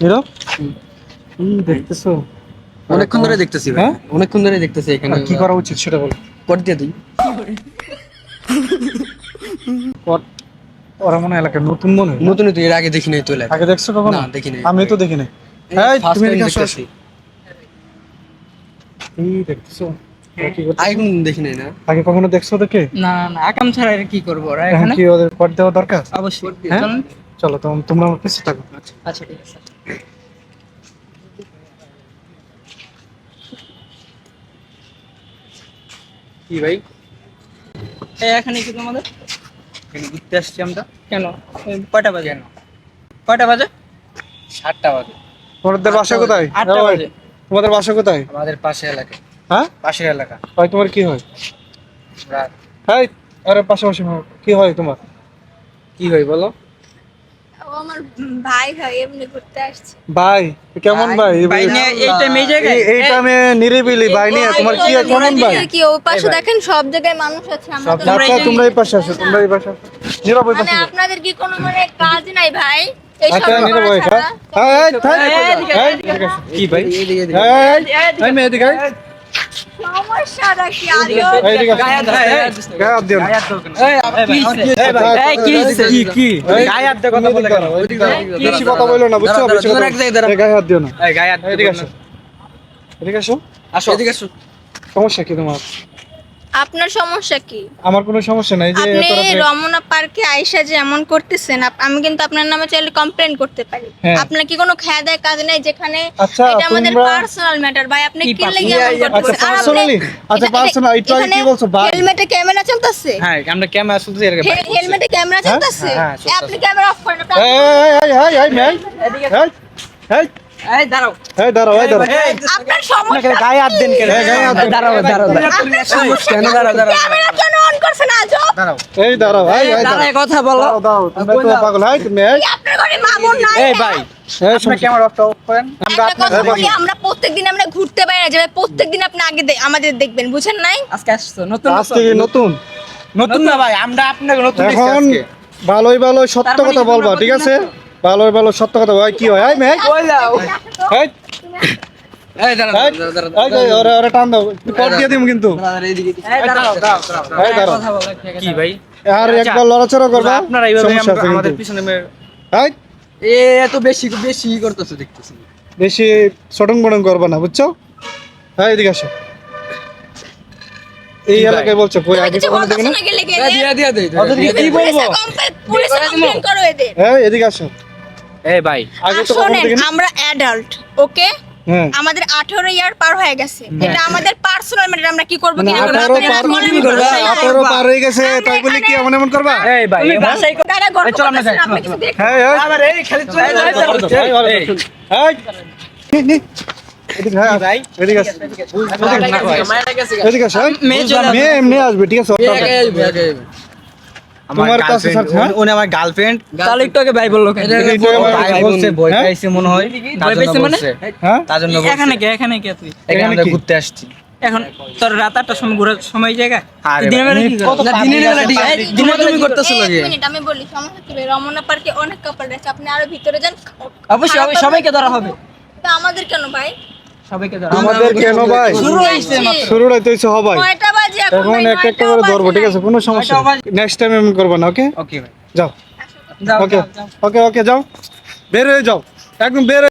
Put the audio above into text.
নীরব অনেকক্ষণ ধরে দেখতেছি অনেকক্ষণ ধরে দেখতেছি এখানে। কি করা উচিত সেটা বলো। করতে দিয়ে তুই ওর- ওরা মনে হয় নতুন মনে হয় নতুন তুই এর আগে দেখি নাই তো আগে দেখছ কখনো? না, দেখি নাই। আমি তো দেখি নাই এই তুমি এদিকে আসো, দেখি নাই না। আগে কখনো দেখছ ওদেরকে? না না আকাম ছাড়া এর কি করব? ওরা এখানে কি ওদের কর দেওয়া দরকার? অবশ্যই। হ্যাঁ? চলো তো তোমরা আমার পিছিয়ে থাকো। আচ্ছা ঠিক আছে। কি ভাই? এই এখানে কি তোমাদের? এখানে ঘুরতে আসছি আমরা। কেন? কয়টা বাজে? কেন? কয়টা বাজে? সাতটা বাজে। তোমাদের বাসা কোথায়? আটটা বাজে। তোমাদের বাসা কোথায়? আমাদের পাশে এলাকা। হ্যাঁ? পাশের এলাকা। ভাই তোমার কি হয়? হাই আরে পাশাপাশি হয়। কি হয় তোমার? কি হয় বলো? আমার ভাই ভাই এমনি ঘুরতে আসছে ভাই কেমন ভাই ভাই নিয়ে এই টাইমে এই জায়গায় এই- এইটা আমি নিরিবিলি ভাই নিয়ে তোমার কি কেমন ভাই কি ওই পাশে দেখেন সব জায়গায় মানুষ আছে আমরা আচ্ছা তোমরা এই পাশে আসো তোমরা এই পাশে আসো নীরব ওই মানে পাশে আপনাদের কি কোনো মানে কাজ নাই ভাই আচ্ছা নীরব ওই। কি এদিকে। সমস্যাটা কি কথা বেশি বলল না বুঝছ? দাঁড়াও, বেশি কথা দাঁড়াও, এক জায়গায় দাঁড়াও। এই গায়ে হাত দিও না। গায়ে হাত এদিকে আসো এদিকে আসো। আসো এদিকে আসো সমস্যা কি তোমার? আপনার সমস্যা কি আমার কোনো সমস্যা নাই যে আপনি রমনা পার্কে আইসা যে এমন করতেছেন আমি কিন্তু আপনার নামে চাইলে কমপ্লেন করতে পারি হ্যাঁ। আপনার কি কোনো খেয়া দেয় কাজ নেই যেখানে আচ্ছা, এটা আমাদের পার্সোনাল ম্যাটার ভাই আপনি কি লাগি? এমন আচ্ছা করতেছেন আর আপনি- আচ্ছা পার্সোনাল এখানে কি বলছো ভাই হেলমেটে ক্যামেরা চলতেছে হ্যাঁ আমরা ক্যামেরা শুনতেছি এর হেলমেটে ক্যামেরা চলতেছে হ্যাঁ, আপনি ক্যামেরা অফ করেন আপনি- এই এই এই এই এই এই এই, দাঁড়াও। এই দাঁড়াও এই দাঁড়াও। আপনার সমস্যা গায়ে হাত দেন কেন? গায়ে হাত দাঁড়াও দাঁড়াও দাঁড়াও। আপনার সমস্যা কেন? দাঁড়াও, দাঁড়াও। ক্যামেরা কেন অন করছেন আজও দাঁড়াও। এই দাঁড়াও এই এই দাঁড়াও। দাঁড়ায় কথা বলো। দাও দাও তুমি তো পাগল। হাই তুমি এই। আপনার ঘরে মামুন নাই। এই ভাই। আমরা প্রত্যেকদিন আমরা ঘুরতে বাইরে যাই প্রত্যেকদিন আপনি আগে আমাদের দেখবেন বুঝেন নাই? আজকে আসছো নতুন আজকে নতুন। নতুন? না ভাই আমরা আপনাকে নতুন দেখছি আজকে। ভালোই ভালো সত্য মানে কথা বলবা ঠিক আছে? ভালোই ভালো সত্য কথা ভাই কি হয়? মেয়ে বেশি বেশি করতেছো দেখতেছি। বেশি সটং করবা না বুঝছ? হ্যাঁ এদিকে আসো। এই এলাকায় বলছো কই আগে কখনো দেখি না এ, দিয়া দিয়া দে কি- কি বলব? পুলিশে কমপ্লেন করো এদের। হ্যাঁ এদিকে আসো। এই ভাই শোনেন আমরা অ্যাডাল্ট ওকে হ্যাঁ আমাদের 18 ইয়ার পার হয়ে গেছে এটা আমাদের পার্সোনাল ম্যাটার আমরা কি করব মানে কি না করব পার হয়ে গেছে তাই বলে কি এমন এমন করবা এই ভাই গল্প চল আমরা যাই? হ্যাঁ হ্যাঁ আবার এই খালি চলে এই, নি, নি। হ্যাঁ। মেয়ে এমনি আসবে ঠিক আছে তোমার কাছে girlfriend, স্যার? উনি- উনি আমার গার্লফ্রেন্ড তাহলে একটু আগে ভাই বলল কেন? এটা- এটা আমার ভাই ভাই বলছে ভয় হ্যাঁ? পাইছে মনে হয়। ভয় পাইছে মানে? হ্যাঁ? তার জন্য এখানে কে এখানে কে তুই? এখানে এখানে আমরা কি? ঘুরতে আসছি। এখন তোর রাত আটটার সময় ঘোরার সময় জায়গা? আরে দিনের বেলা ভাই, কি কত করো? না, দিনের বেলা ঠিক আছে। দিনের বেলা করতেছো লাগে। মিনিট আমি বলি সমস্যা কি রমনা পার্কে অনেক কাপড় আছে। আপনি আরও ভিতরে যান। অবশ্যই অবশ্যই সবাইকে ধরা হবে। তা আমাদের কেন ভাই? সবাইকে আমাদের কেন ভাই? শুরু হবাই। এখন একটা করে ধরবো ঠিক আছে? কোনো সমস্যা নেক্সট টাইম এমন করব না ওকে ওকে ভাই। যাও। যাও ওকে ওকে ওকে যাও। বের হয়ে যাও। একদম বের হয়ে